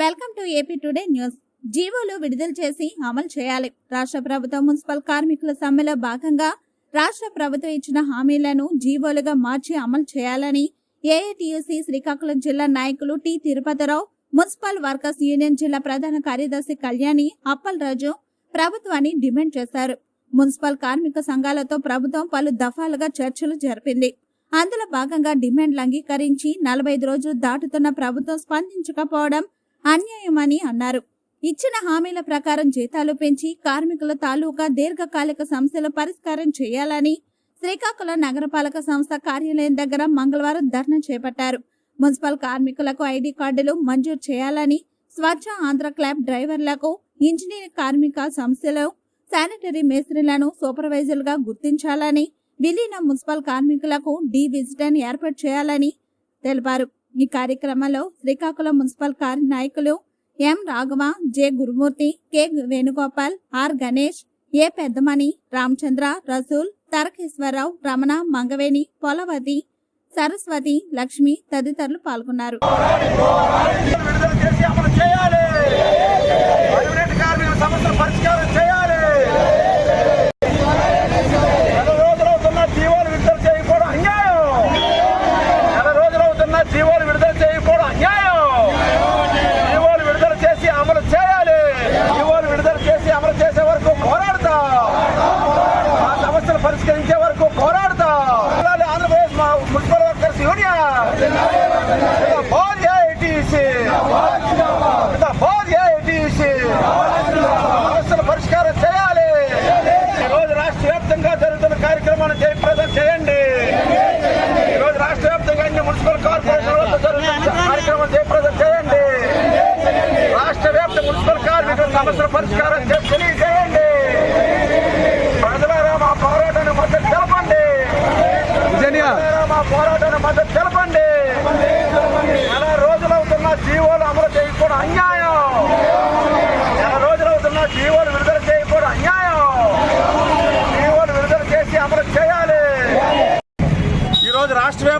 Welcome to AP today news. జీవోలు విడుదల చేసి అమలు చేయాలి. రాష్ట్ర ప్రభుత్వం మున్సిపల్ కార్మికుల సమ్మెలో భాగంగా రాష్ట్ర ప్రభుత్వం ఇచ్చిన హామీలను జీవోలుగా మార్చి అమలు చేయాలని ఏఐటియుసి శ్రీకాకుళం జిల్లా నాయకులు T Tirupati Rao municipal workers union జిల్లా ప్రధాన కార్యదర్శి కళ్యాణి అప్పలరాజు ప్రభుత్వాన్ని డిమాండ్ చేశారు. మున్సిపల్ కార్మిక సంఘాలతో ప్రభుత్వం పలు దఫాలుగా చర్చలు జరిపింది. అందులో భాగంగా డిమాండ్లు అంగీకరించి నలభై ఐదు రోజులు దాటుతున్న ప్రభుత్వం స్పందించకపోవడం అన్యాయమని అన్నారు. ఇచ్చిన హామీల ప్రకారం జీతాలు పెంచి కార్మికుల తాలూకా దీర్ఘకాలిక సమస్యల పరిష్కారం చేయాలని శ్రీకాకుళం నగరపాలక సంస్థ కార్యాలయం దగ్గర మంగళవారం ధర్నా చేపట్టారు. మున్సిపల్ కార్మికులకు ఐడి కార్డులు మంజూరు చేయాలని స్వచ్ఛ ఆంధ్ర క్లాబ్ డ్రైవర్లకు ఇంజనీరింగ్ కార్మిక సంస్థలు శానిటరీ మేస్త్రీలను సూపర్వైజర్లుగా గుర్తించాలని విలీన మున్సిపల్ కార్మికులకు డి విజిటన్ ఏర్పాటు చేయాలని తెలిపారు. ఈ కార్యక్రమంలో శ్రీకాకుళం మున్సిపల్ కార్ నాయకులు M Raghava J Gurumurthy K Venugopal R Ganesh A Peddamani Ramachandra Rasool Tarakeswara Rao Ramana Mangaveni Polavathi Saraswathi Lakshmi తదితరులు పాల్గొన్నారు విడుదల చేసి అమలు చేయాలి పర్మనెంట్ కార్మికుల సమస్యలు పరిష్కారం చేయాలి నెల రోజులు అవుతున్న జీవోలు విడుదల చేయకపోవడం అన్యాయం నెల రోజులు అవుతున్న జీవోలు విడుదల చేయకపోవడం అన్యాయం జీవోలు విడుదల చేసి అమలు చేయాలి జీవోలు విడుదల చేసి అమలు చేసే వరకు పోరాడతాం ఆ సమస్యలు పరిష్కరించే వరకు పోరాడతాం అలాగే ఆంధ్రప్రదేశ్ మా మున్సిపల్ వర్కర్స్ యూనియన్ బోర్ ఏఐటీసీ బోర్ ఏఐటీసీ సమస్యల పరిష్కారం చేయాలి. ఈ రోజు రాష్ట్ర వ్యాప్తంగా జరుగుతున్న కార్యక్రమాన్ని జయప్రదం చేయండి. ఈ రోజు రాష్ట్ర వ్యాప్తంగా అన్ని మున్సిపల్ కార్పొరేషన్లతో జరుగుతున్న కార్యక్రమం జయప్రదం చేయండి. రాష్ట్ర వ్యాప్త మున్సిపల్ కార్మికుల సమస్యల పరిష్కారం తెలియజేయండి. ప్రజలారా మా పోరాటాన్ని మద్దతు తెలపండి. మా పోరాటాన్ని మద్దతు తెలపండి నెల రోజులు అవుతున్న జీవోలు అమలు చేయకపోవడం అన్యాయం నెల రోజులు అవుతున్న జీవోలు విడుదల చేయకపోవడం అన్యాయం జీవోలు విడుదల చేసి అమలు చేయాలి ఈ రోజు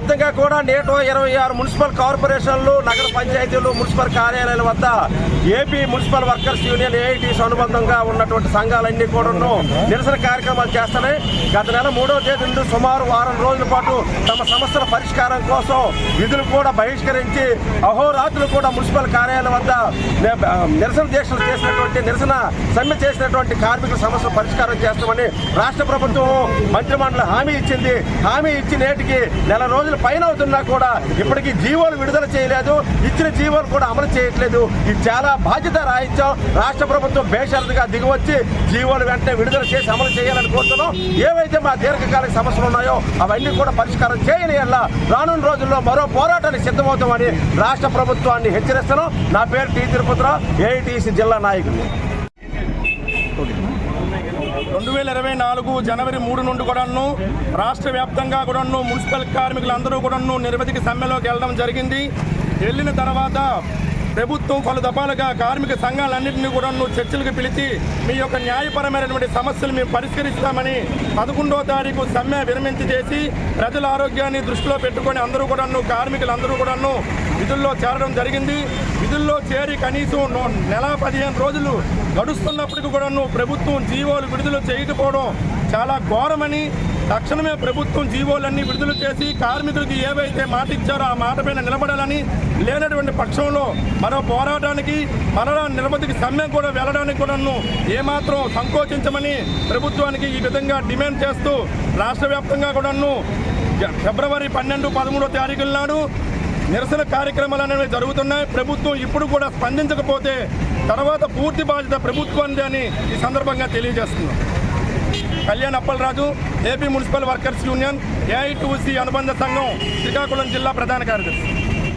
వ్యాప్తంగా కూడా నేటో ఇరవై ఆరు మున్సిపల్ కార్పొరేషన్లు నగర పంచాయతీలు మున్సిపల్ కార్యాలయాల వద్ద AP municipal workers union AITUC అనుబంధంగా ఉన్నటువంటి సంఘాలన్నీ కూడా నిరసన కార్యక్రమాలు చేస్తున్నాయి. గత నెల మూడో తేదీ నుండి సుమారు వారం రోజుల పాటు తమ సమస్యల పరిష్కారం కోసం విధులు కూడా బహిష్కరించి అహోరాత్రులు కూడా మున్సిపల్ కార్యాలయం వద్ద నిరసన దీక్షలు చేసినటువంటి నిరసన సమ్మె చేసినటువంటి కార్మికుల సమస్యల పరిష్కారం చేస్తామని రాష్ట్ర ప్రభుత్వం మంత్రిమండలి హామీ ఇచ్చింది. హామీ ఇచ్చి నేటికి నెల రోజుల పైన అవుతున్నా కూడా ఇప్పటికీ జీవోలు విడుదల చేయలేదు. ఇచ్చిన జీవోలు కూడా అమలు చేయట్లేదు. ఇది చాలా బాధ్యత రాయించాం. రాష్ట్ర ప్రభుత్వం బేషరతుగా దిగువచ్చి జీవోలు వెంటనే విడుదల చేసి అమలు చేయాలని కోరుతున్నాం. ఏవైతే మా దీర్ఘకాలిక సమస్యలు ఉన్నాయో అవన్నీ కూడా పరిష్కారం చేయని ఎలా రానున్న రోజుల్లో మరో పోరాటానికి సిద్ధమవుతామని రాష్ట్ర ప్రభుత్వాన్ని హెచ్చరిస్తున్నాం. నా పేరు టీ తిరుపతిరావు ఏఐటీసీ జిల్లా నాయకుడు రెండు వేల ఇరవై నాలుగు జనవరి మూడు నుండి కూడాను రాష్ట్ర వ్యాప్తంగా కూడాను మున్సిపల్ కార్మికులందరూ కూడాను నిరవధిక సమ్మెలోకి వెళ్ళడం జరిగింది. వెళ్ళిన తర్వాత ప్రభుత్వం పలు దఫాలుగా కార్మిక సంఘాలన్నింటినీ కూడాను చర్చలకు పిలిచి మీ యొక్క న్యాయపరమైనటువంటి సమస్యలు మేము పరిష్కరిస్తామని పదకొండో తారీఖు సమ్మె విరమించి చేసి ప్రజల ఆరోగ్యాన్ని దృష్టిలో పెట్టుకొని అందరూ కూడాను కార్మికులందరూ కూడాను విధుల్లో చేరడం జరిగింది. విధుల్లో చేరి కనీసం నెల పదిహేను రోజులు గడుస్తున్నప్పటికీ కూడాను ప్రభుత్వం జీవోలు విడుదల చేయకపోవడం చాలా ఘోరమని తక్షణమే ప్రభుత్వం జీవోలన్నీ విడుదల చేసి కార్మికులకు ఏవైతే మాట ఇచ్చారో ఆ మాట పైన నిలబడాలని లేనటువంటి పక్షంలో మరో పోరాటానికి మరో నిరవధిక సమ్మె కూడా వెళ్ళడానికి కూడాను ఏమాత్రం సంకోచించమని ప్రభుత్వానికి ఈ విధంగా డిమాండ్ చేస్తూ రాష్ట్ర వ్యాప్తంగా కూడాను ఫిబ్రవరి పన్నెండు పదమూడో తారీఖుల నాడు నిరసన కార్యక్రమాలు అనేవి జరుగుతున్నాయి. ప్రభుత్వం ఇప్పుడు కూడా స్పందించకపోతే తర్వాత పూర్తి బాధ్యత ప్రభుత్వానిది అని ఈ సందర్భంగా తెలియజేస్తున్నాం. Kalyan Appalaraju AP municipal workers union AITUC అనుబంధ సంఘం శ్రీకాకుళం జిల్లా ప్రధాన కార్యదర్శి.